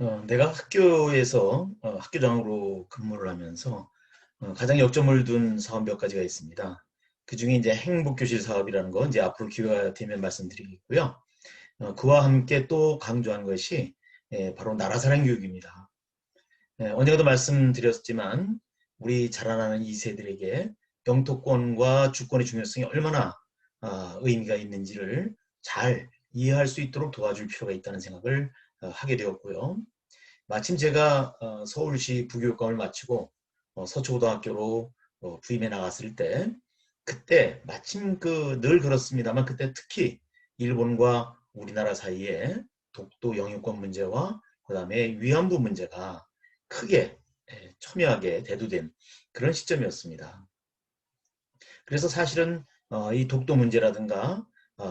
어, 내가 학교에서 어, 학교장으로 근무를 하면서 어, 가장 역점을 둔 사업 몇 가지가 있습니다. 그 중에 이제 행복교실 사업이라는 거 이제 앞으로 기회가 되면 말씀드리겠고요. 어, 그와 함께 또 강조한 것이 예, 바로 나라사랑 교육입니다. 예, 언젠가도 말씀드렸지만 우리 자라나는 2세들에게 영토권과 주권의 중요성이 얼마나 아, 의미가 있는지를 잘 이해할 수 있도록 도와줄 필요가 있다는 생각을 어, 하게 되었고요. 마침 제가 어, 서울시 부교육감을 마치고 어, 서초고등학교로 부임해 나갔을 때 그때 마침 그 늘 그렇습니다만 그때 특히 일본과 우리나라 사이에 독도 영유권 문제와 그 다음에 위안부 문제가 크게 예, 첨예하게 대두된 그런 시점이었습니다. 그래서 사실은 이 독도 문제라든가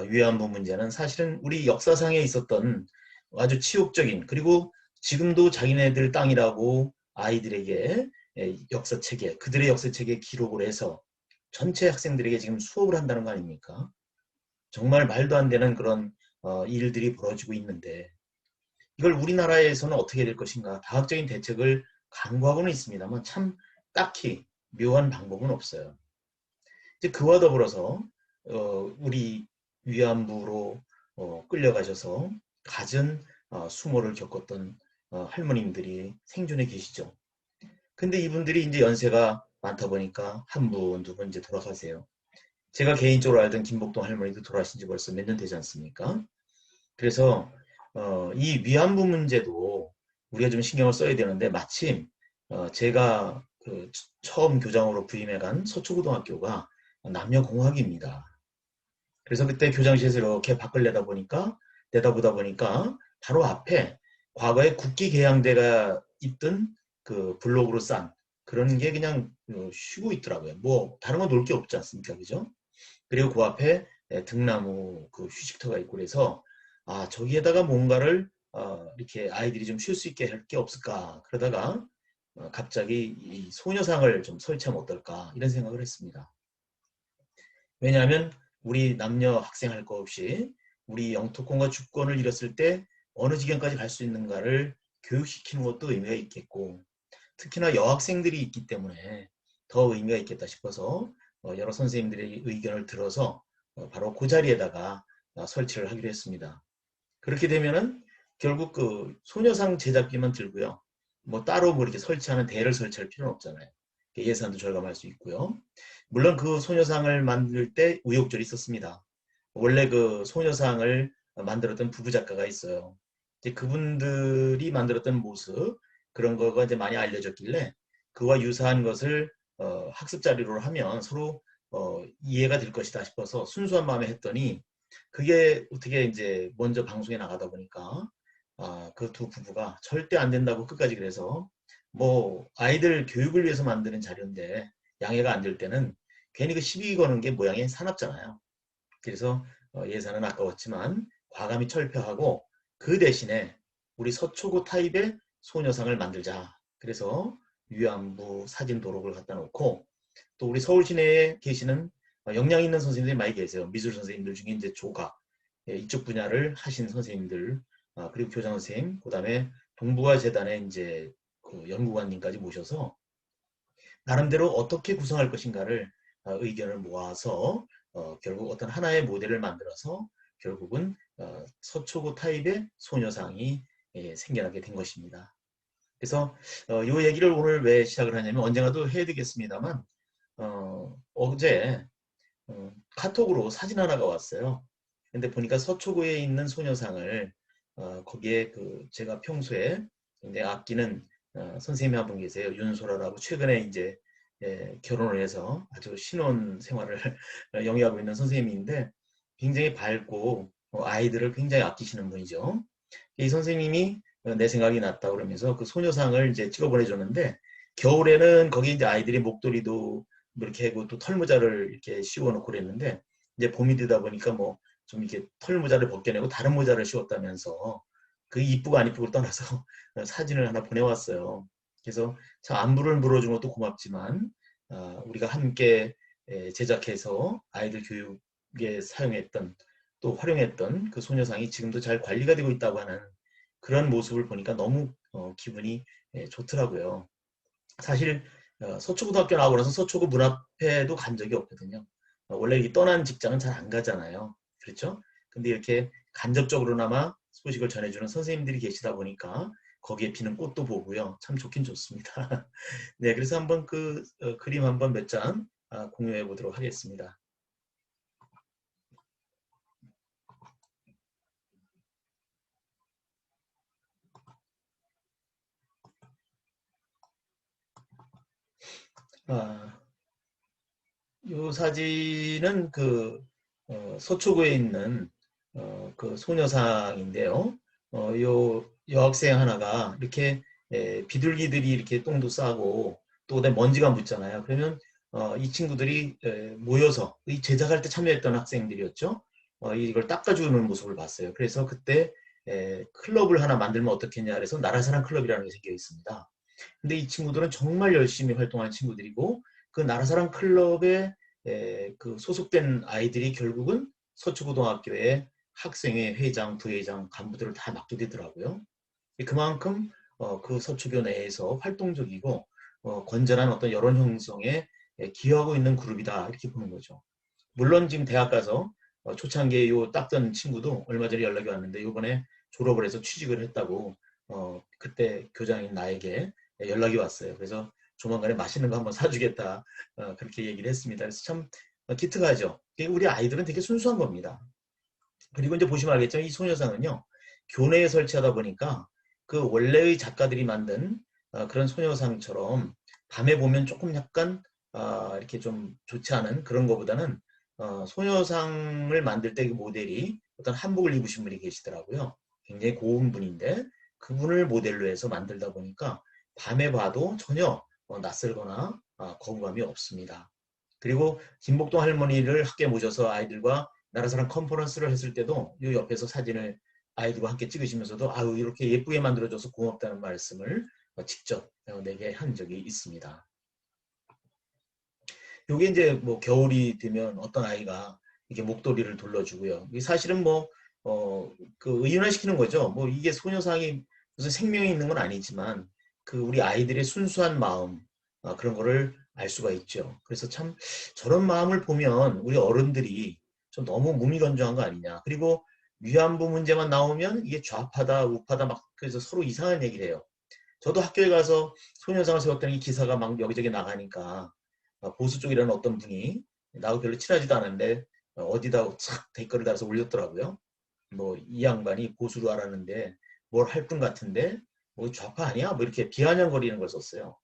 위안부 문제는 사실은 우리 역사상에 있었던 아주 치욕적인 그리고 지금도 자기네들 땅이라고 아이들에게 역사책에 그들의 역사책에 기록을 해서 전체 학생들에게 지금 수업을 한다는 거 아닙니까? 정말 말도 안 되는 그런 어, 일들이 벌어지고 있는데 이걸 우리나라에서는 어떻게 될 것인가 다학적인 대책을 강구하고는 있습니다만 참 딱히 묘한 방법은 없어요. 이제 그와 더불어서 어, 우리 위안부로 어, 끌려가셔서 갖은 어, 수모를 겪었던 어, 할머님들이 생존해 계시죠. 근데 이분들이 이제 연세가 많다 보니까 한 분, 두 분 이제 돌아가세요. 제가 개인적으로 알던 김복동 할머니도 돌아가신 지 벌써 몇 년 되지 않습니까? 그래서 어, 이 위안부 문제도 우리가 좀 신경을 써야 되는데 마침 어, 제가 그 처음 교장으로 부임해간 서초고등학교가 남녀공학입니다. 그래서 그때 교장실에서 이렇게 밖을 내다 보니까 내다보다 보니까 바로 앞에 과거에 국기 개양대가 있던 그 블록으로 싼 그런 게 그냥 어, 쉬고 있더라고요. 뭐 다른 거놀게 없지 않습니까, 그죠? 그리고 그 앞에 등나무 그 휴식터가 있고 그래서 아 저기에다가 뭔가를 어, 이렇게 아이들이 좀 쉴 수 있게 할 게 없을까 그러다가 어, 갑자기 이 소녀상을 좀 설치하면 어떨까 이런 생각을 했습니다. 왜냐하면 우리 남녀 학생 할 거 없이 우리 영토권과 주권을 잃었을 때 어느 지경까지 갈 수 있는가를 교육시키는 것도 의미가 있겠고 특히나 여학생들이 있기 때문에 더 의미가 있겠다 싶어서 어, 여러 선생님들의 의견을 들어서 어, 바로 그 자리에다가 어, 설치를 하기로 했습니다. 그렇게 되면은 결국 그 소녀상 제작비만 들고요. 뭐 따로 뭐 이렇게 설치하는 대를 설치할 필요는 없잖아요. 예산도 절감할 수 있고요. 물론 그 소녀상을 만들 때 우욕절이 있었습니다. 원래 그 소녀상을 만들었던 부부 작가가 있어요. 이제 그분들이 만들었던 모습 그런 거가 이제 많이 알려졌길래 그와 유사한 것을 어, 학습 자료로 하면 서로 어, 이해가 될 것이다 싶어서 순수한 마음에 했더니 그게 어떻게 이제 먼저 방송에 나가다 보니까 아, 그 두 부부가 절대 안 된다고 끝까지 그래서 뭐 아이들 교육을 위해서 만드는 자료인데 양해가 안 될 때는 괜히 그 시비 거는 게 모양이 사납잖아요. 그래서 어, 예산은 아까웠지만 과감히 철폐하고 그 대신에 우리 서초구 타입의 소녀상을 만들자. 그래서 위안부 사진 도록을 갖다 놓고 또 우리 서울 시내에 계시는 어, 역량 있는 선생님들이 많이 계세요. 미술 선생님들 중에 이제 조각 예, 이쪽 분야를 하신 선생님들 아, 그리고 교장 선생님 그다음에 동북아 재단에 이제 그 연구관님까지 모셔서 나름대로 어떻게 구성할 것인가를 어, 의견을 모아서 어, 결국 어떤 하나의 모델을 만들어서 결국은 어, 서초구 타입의 소녀상이 예, 생겨나게 된 것입니다. 그래서 어, 이 얘기를 오늘 왜 시작을 하냐면 언젠가도 해야 되겠습니다만 어, 어제 어, 카톡으로 사진 하나가 왔어요. 근데 보니까 서초구에 있는 소녀상을 어, 거기에 그 제가 평소에 굉장히 아끼는 어, 선생님이 한 분 계세요. 윤소라라고 최근에 이제 예, 결혼을 해서 아주 신혼 생활을 영위하고 있는 선생님인데 굉장히 밝고 어, 아이들을 굉장히 아끼시는 분이죠. 이 선생님이 어, 내 생각이 났다 그러면서 그 소녀상을 이제 찍어 보내줬는데 겨울에는 거기 이제 아이들이 목도리도 뭐 이렇게 하고 또 털모자를 이렇게 씌워놓고 그랬는데 이제 봄이 되다 보니까 뭐 좀 이렇게 털모자를 벗겨내고 다른 모자를 씌웠다면서 그 이쁘고 안 이쁘고 떠나서 사진을 하나 보내왔어요. 그래서 참 안부를 물어준 것도 고맙지만 어, 우리가 함께 제작해서 아이들 교육에 사용했던 또 활용했던 그 소녀상이 지금도 잘 관리가 되고 있다고 하는 그런 모습을 보니까 너무 어, 기분이 예, 좋더라고요. 사실 어, 서초고등학교 나오고 나서 서초고 문 앞에도 간 적이 없거든요. 어, 원래 이 떠난 직장은 잘 안 가잖아요. 그렇죠? 근데 이렇게 간접적으로나마 소식을 전해주는 선생님들이 계시다 보니까 거기에 피는 꽃도 보고요. 참 좋긴 좋습니다. 네, 그래서 한번 그 어, 그림 한번 몇장 아, 공유해 보도록 하겠습니다. 아, 이 사진은 그 어, 서초구에 있는 어, 그 소녀상인데요. 어, 요 여학생 하나가 이렇게 에, 비둘기들이 이렇게 똥도 싸고 또 먼지가 묻잖아요. 그러면 어, 이 친구들이 에, 모여서 이 제작할 때 참여했던 학생들이었죠. 어, 이걸 닦아주는 모습을 봤어요. 그래서 그때 에, 클럽을 하나 만들면 어떻겠냐 그래서 나라사랑 클럽이라는 게 생겨 있습니다. 근데 이 친구들은 정말 열심히 활동하는 친구들이고 그 나라사랑 클럽에 에, 그 소속된 아이들이 결국은 서초고등학교의 학생회 회장, 부회장, 간부들을 다 맡게 되더라고요. 그만큼 어, 그 서초교 내에서 활동적이고 어, 건전한 어떤 여론 형성에 기여하고 있는 그룹이다 이렇게 보는 거죠. 물론 지금 대학 가서 어, 초창기에 요 닦던 친구도 얼마 전에 연락이 왔는데 요번에 졸업을 해서 취직을 했다고 어, 그때 교장인 나에게 연락이 왔어요. 그래서 조만간에 맛있는 거 한번 사주겠다 어, 그렇게 얘기를 했습니다. 그래서 참 기특하죠. 우리 아이들은 되게 순수한 겁니다. 그리고 이제 보시면 알겠지만 이 소녀상은요 교내에 설치하다 보니까 그 원래의 작가들이 만든 어, 그런 소녀상처럼 밤에 보면 조금 약간 어, 이렇게 좀 좋지 않은 그런 것보다는 어, 소녀상을 만들 때 그 모델이 어떤 한복을 입으신 분이 계시더라고요. 굉장히 고운 분인데 그분을 모델로 해서 만들다 보니까 밤에 봐도 전혀 어, 낯설거나 어, 거부감이 없습니다. 그리고 김복동 할머니를 학교에 모셔서 아이들과 나라사랑 컨퍼런스를 했을 때도 이 옆에서 사진을 아이들과 함께 찍으시면서도 아유 이렇게 예쁘게 만들어줘서 고맙다는 말씀을 직접 내게 한 적이 있습니다. 이게 이제 뭐 겨울이 되면 어떤 아이가 이게 목도리를 둘러주고요. 사실은 뭐 어, 그 의연화시키는 거죠. 뭐 이게 소녀상이 무슨 생명이 있는 건 아니지만 그 우리 아이들의 순수한 마음 어, 그런 거를 알 수가 있죠. 그래서 참 저런 마음을 보면 우리 어른들이 좀 너무 무미건조한 거 아니냐. 그리고 위안부 문제만 나오면 이게 좌파다 우파다 막 그래서 서로 이상한 얘기를 해요. 저도 학교에 가서 소녀상을 세웠더니 기사가 막 여기저기 나가니까 보수 쪽이라는 어떤 분이 나하고 별로 친하지도 않은데 어디다 착 댓글을 달아서 올렸더라고요. 뭐 이 양반이 보수로 알았는데 뭘 할 분 같은데 뭐 좌파 아니야? 뭐 이렇게 비아냥거리는 걸 썼어요.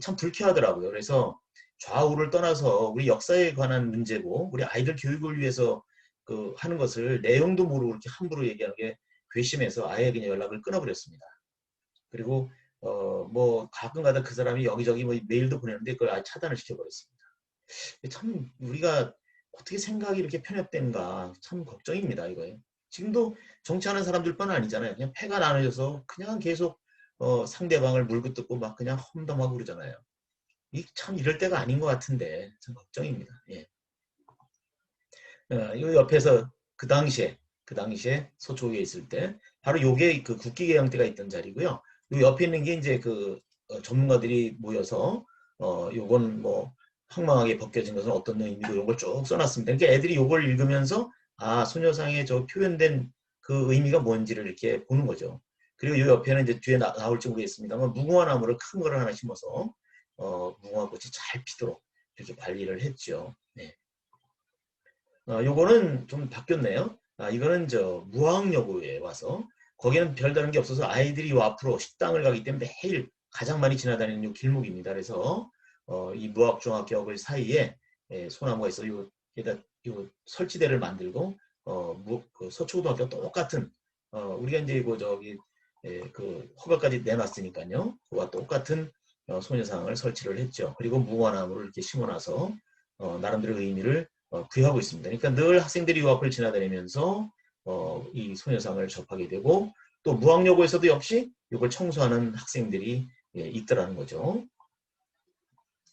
참 불쾌하더라고요. 그래서 좌우를 떠나서 우리 역사에 관한 문제고 우리 아이들 교육을 위해서 그 하는 것을 내용도 모르고 이렇게 함부로 얘기하는 게 괘씸해서 아예 그냥 연락을 끊어버렸습니다. 그리고 어 뭐 가끔가다 그 사람이 여기저기 뭐 메일도 보내는데 그걸 아예 차단을 시켜버렸습니다. 참 우리가 어떻게 생각이 이렇게 편협된가 참 걱정입니다 이거예요. 지금도 정치하는 사람들뿐 아니잖아요. 그냥 패가 나눠져서 그냥 계속 어 상대방을 물고 뜯고 막 그냥 험담하고 그러잖아요. 참 이럴 때가 아닌 것 같은데 참 걱정입니다. 예. 어, 이 옆에서 그 당시에 그 당시에 서초에 있을 때 바로 요게 그 국기개항 때가 있던 자리고요. 요 옆에 있는 게 이제 그 어, 전문가들이 모여서 어 요건 뭐 황망하게 벗겨진 것은 어떤 의미고 이런 걸 쭉 써놨습니다. 그러니까 애들이 요걸 읽으면서 아 소녀상에 저 표현된 그 의미가 뭔지를 이렇게 보는 거죠. 그리고 요 옆에는 이제 뒤에 나, 올지 모르겠습니다만 무궁화 나무를 큰 거를 하나 심어서 어, 무궁화꽃이 잘 피도록 이렇게 관리를 했죠. 네. 어, 요거는 좀 바뀌었네요. 아, 이거는 저 무학여고에 와서 거기는 별다른 게 없어서 아이들이 요 앞으로 식당을 가기 때문에 매일 가장 많이 지나다니는 요 길목입니다. 그래서 어, 이 무학중학교 사이에 예, 소나무가 있어 요, 요, 요 설치대를 만들고 어, 무, 그 서초고등학교 똑같은 어, 우리가 이제 이거 저기 예, 그 허가까지 내놨으니까요. 그와 똑같은 어, 소녀상을 설치를 했죠. 그리고 무화나무를 이렇게 심어놔서 어, 나름대로 의미를 어, 부여하고 있습니다. 그러니까 늘 학생들이 이 앞을 지나다니면서 어, 이 소녀상을 접하게 되고 또 무학여고에서도 역시 이걸 청소하는 학생들이 예, 있더라는 거죠.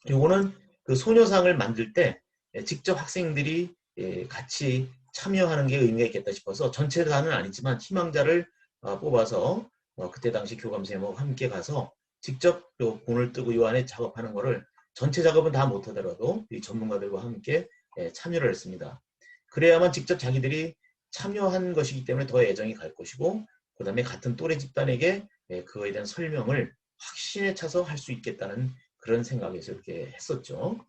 요거는 그 소녀상을 만들 때 예, 직접 학생들이 예, 같이 참여하는 게 의미가 있겠다 싶어서 전체 다는 아니지만 희망자를 어, 뽑아서 어, 그때 당시 교감선생님하고 함께 가서 직접 요 본을 뜨고 요 안에 작업하는 거를 전체 작업은 다 못하더라도 이 전문가들과 함께 예, 참여를 했습니다. 그래야만 직접 자기들이 참여한 것이기 때문에 더 애정이 갈 것이고 그 다음에 같은 또래 집단에게 예, 그거에 대한 설명을 확신에 차서 할 수 있겠다는 그런 생각에서 이렇게 했었죠.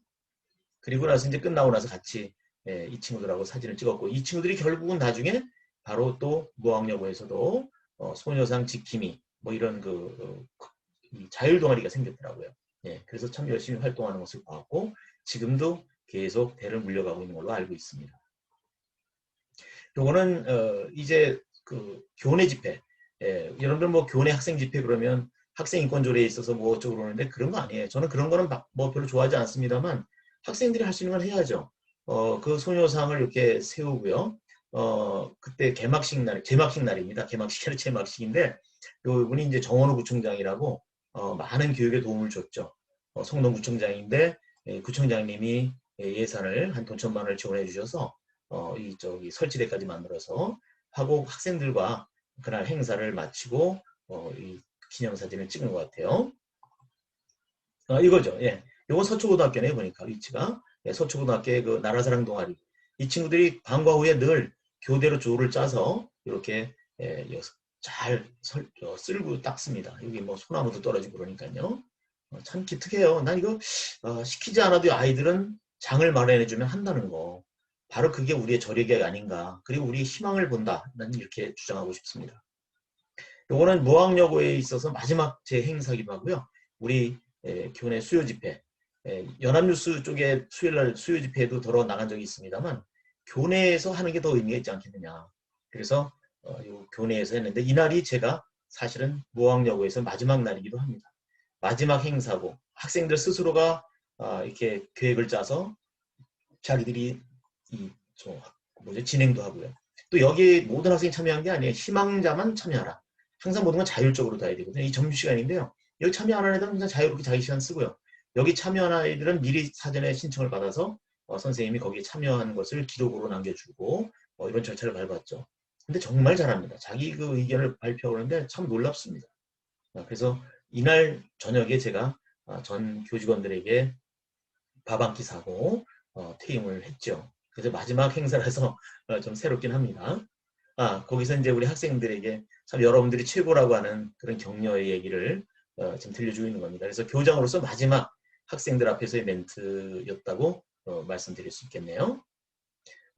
그리고 나서 이제 끝나고 나서 같이 예, 이 친구들하고 사진을 찍었고 이 친구들이 결국은 나중에 바로 또 무학여고에서도 어, 소녀상 지킴이 뭐 이런 그 어, 자율 동아리가 생겼더라고요. 예, 그래서 참 열심히 활동하는 것을 봤고 지금도 계속 대를 물려가고 있는 걸로 알고 있습니다. 요거는 어, 이제 그 교내 집회, 예, 여러분들 뭐 교내 학생 집회 그러면 학생 인권 조례에 있어서 뭐 어쩌고 그러는데 그런 거 아니에요. 저는 그런 거는 뭐 별로 좋아하지 않습니다만 학생들이 할 수 있는 건 해야죠. 어, 그 소녀상을 이렇게 세우고요. 어, 그때 개막식 날, 개막식 날입니다. 개막식이 아니라 개막식인데, 요 분이 이제 정원호 구청장이라고, 어, 많은 교육에 도움을 줬죠. 어, 성동 구청장인데, 예, 구청장님이 예산을 한 돈 천만 원을 지원해 주셔서, 어, 이, 저기, 설치대까지 만들어서 하고 학생들과 그날 행사를 마치고, 어, 이 기념사진을 찍은 것 같아요. 어, 이거죠. 예. 요건 서초고등학교네, 보니까 위치가. 예, 서초고등학교의 그 나라사랑 동아리. 이 친구들이 방과 후에 늘 교대로 조를 짜서 이렇게 예, 잘 설, 어, 쓸고 닦습니다. 여기 뭐 소나무도 떨어지고 그러니까요. 어, 참 기특해요. 난 이거 어, 시키지 않아도 아이들은 장을 마련해주면 한다는 거. 바로 그게 우리의 저력이 아닌가. 그리고 우리의 희망을 본다. 난 이렇게 주장하고 싶습니다. 요거는 무학여고에 있어서 마지막 제 행사기도 하고요. 우리 예, 교내 수요 집회, 예, 연합뉴스 쪽에 수요일날 수요 집회에도 들어 나간 적이 있습니다만 교내에서 하는 게 더 의미가 있지 않겠느냐. 그래서 어, 교내에서 했는데 이날이 제가 사실은 무학여고에서 마지막 날이기도 합니다. 마지막 행사고 학생들 스스로가 어, 이렇게 계획을 짜서 자기들이 이, 저, 뭐죠? 진행도 하고요. 또 여기 모든 학생이 참여한 게 아니에요. 희망자만 참여하라. 항상 모든 건 자율적으로 다 해야 되거든요. 이 점심시간인데요. 여기 참여하는 애들은 그냥 자유롭게 자기 시간 쓰고요. 여기 참여한 아이들은 미리 사전에 신청을 받아서 어, 선생님이 거기에 참여한 것을 기록으로 남겨주고 어, 이런 절차를 밟았죠. 근데 정말 잘합니다. 자기 그 의견을 발표하는데 참 놀랍습니다. 어, 그래서 이날 저녁에 제가 어, 전 교직원들에게 밥 한 끼 사고 어, 퇴임을 했죠. 그래서 마지막 행사라서 어, 좀 새롭긴 합니다. 아 거기서 이제 우리 학생들에게 참 여러분들이 최고라고 하는 그런 격려의 얘기를 어, 지금 들려주고 있는 겁니다. 그래서 교장으로서 마지막 학생들 앞에서의 멘트였다고 어, 말씀드릴 수 있겠네요.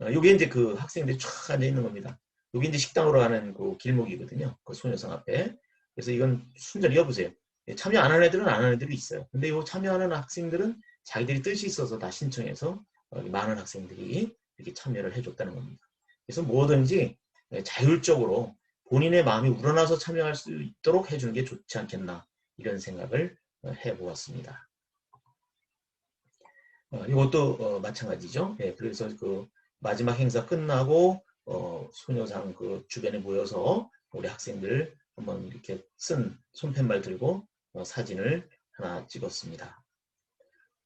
어, 요게 이제 그 학생들이 쫙 앉아 있는 겁니다. 여기 이제 식당으로 가는 그 길목이거든요. 그 소녀상 앞에. 그래서 이건 순전히 여보세요. 예, 참여 안 하는 애들은 안 하는 애들이 있어요. 근데 이 참여하는 학생들은 자기들이 뜻이 있어서 다 신청해서 어, 많은 학생들이 이렇게 참여를 해줬다는 겁니다. 그래서 뭐든지 예, 자율적으로 본인의 마음이 우러나서 참여할 수 있도록 해주는 게 좋지 않겠나 이런 생각을 어, 해보았습니다. 어, 이것도 어, 마찬가지죠. 예, 그래서 그 마지막 행사 끝나고 어, 소녀상 그 주변에 모여서 우리 학생들 한번 이렇게 쓴 손팻말 들고 어, 사진을 하나 찍었습니다.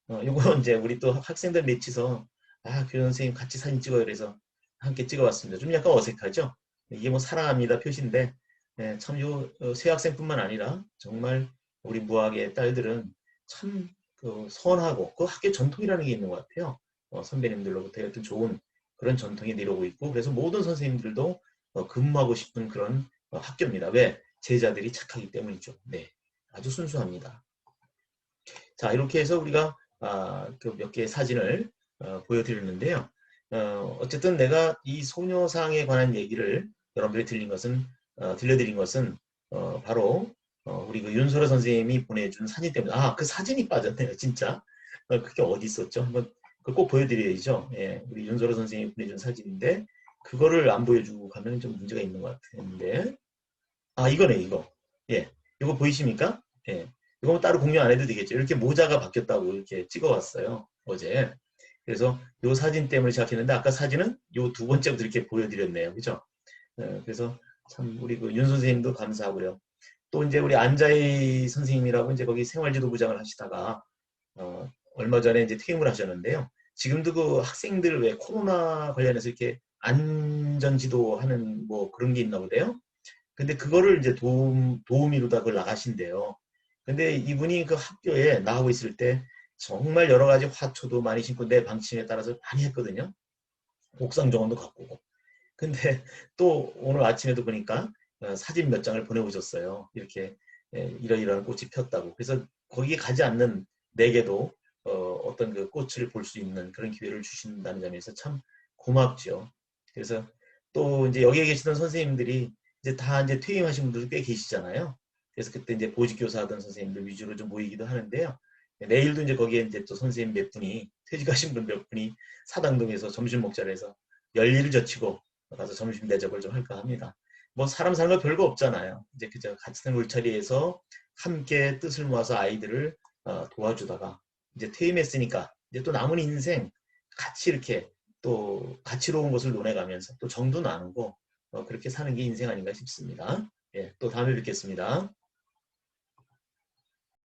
어, 요거 이제 우리 또 학생들 맺히서 아 교장 선생님 같이 사진 찍어요 그래서 함께 찍어봤습니다. 좀 약간 어색하죠. 이게 뭐 사랑합니다 표시인데 예, 참요 어, 새 학생뿐만 아니라 정말 우리 무학의 딸들은 참 그 선하고 그 학교 전통이라는 게 있는 것 같아요. 어, 선배님들로부터 하여튼 좋은 그런 전통이 내려오고 있고 그래서 모든 선생님들도 어, 근무하고 싶은 그런 어, 학교입니다. 왜? 제자들이 착하기 때문이죠. 네, 아주 순수합니다. 자 이렇게 해서 우리가 아, 그 몇 개의 사진을 어, 보여드렸는데요. 어, 어쨌든 내가 이 소녀상에 관한 얘기를 여러분들이 들린 것은 어, 들려드린 것은 어, 바로 어, 우리 그 윤소라 선생님이 보내준 사진 때문에 아 그 사진이 빠졌네요 진짜 어, 그게 어디 있었죠 한번 꼭 보여드려야죠. 예, 우리 윤소라 선생님이 보내준 사진인데 그거를 안 보여주고 가면 좀 문제가 있는 것 같은데. 아 이거네 이거. 예 이거 보이십니까? 예 이거 따로 공유 안 해도 되겠죠. 이렇게 모자가 바뀌었다고 이렇게 찍어왔어요 어제. 그래서 이 사진 때문에 시작했는데 아까 사진은 이 두 번째부터 이렇게 보여드렸네요. 그죠? 예, 그래서 참 우리 그 윤 선생님도 감사하고요. 또 이제 우리 안자희 선생님이라고 이제 거기 생활지도 부장을 하시다가 어, 얼마 전에 이제 퇴임을 하셨는데요. 지금도 그 학생들 왜 코로나 관련해서 이렇게 안전지도 하는 뭐 그런 게 있나 보대요. 근데 그거를 이제 도움, 도우미로다 그걸 나가신대요. 근데 이분이 그 학교에 나오고 있을 때 정말 여러 가지 화초도 많이 심고 내 방침에 따라서 많이 했거든요. 옥상 정원도 가꾸고. 근데 또 오늘 아침에도 보니까 어, 사진 몇 장을 보내오셨어요. 이렇게 예, 이러이러한 꽃이 폈다고. 그래서 거기에 가지 않는 내게도 어, 떤 그 꽃을 볼 수 있는 그런 기회를 주신다는 점에서 참 고맙죠. 그래서 또 이제 여기에 계시던 선생님들이 이제 다 이제 퇴임하신 분들도 꽤 계시잖아요. 그래서 그때 이제 보직교사 하던 선생님들 위주로 좀 모이기도 하는데요. 내일도 이제 거기에 이제 또 선생님 몇 분이 퇴직하신 분 몇 분이 사당동에서 점심 먹자를 해서 열일을 젖히고 가서 점심 대접을 좀 할까 합니다. 뭐 사람 사는 거 별거 없잖아요. 이제 그저 같은 울타리에서 함께 뜻을 모아서 아이들을 어, 도와주다가 이제 퇴임했으니까 이제 또 남은 인생 같이 이렇게 또 가치로운 것을 논해가면서 또 정도 나누고 어, 그렇게 사는 게 인생 아닌가 싶습니다. 예, 또 다음에 뵙겠습니다.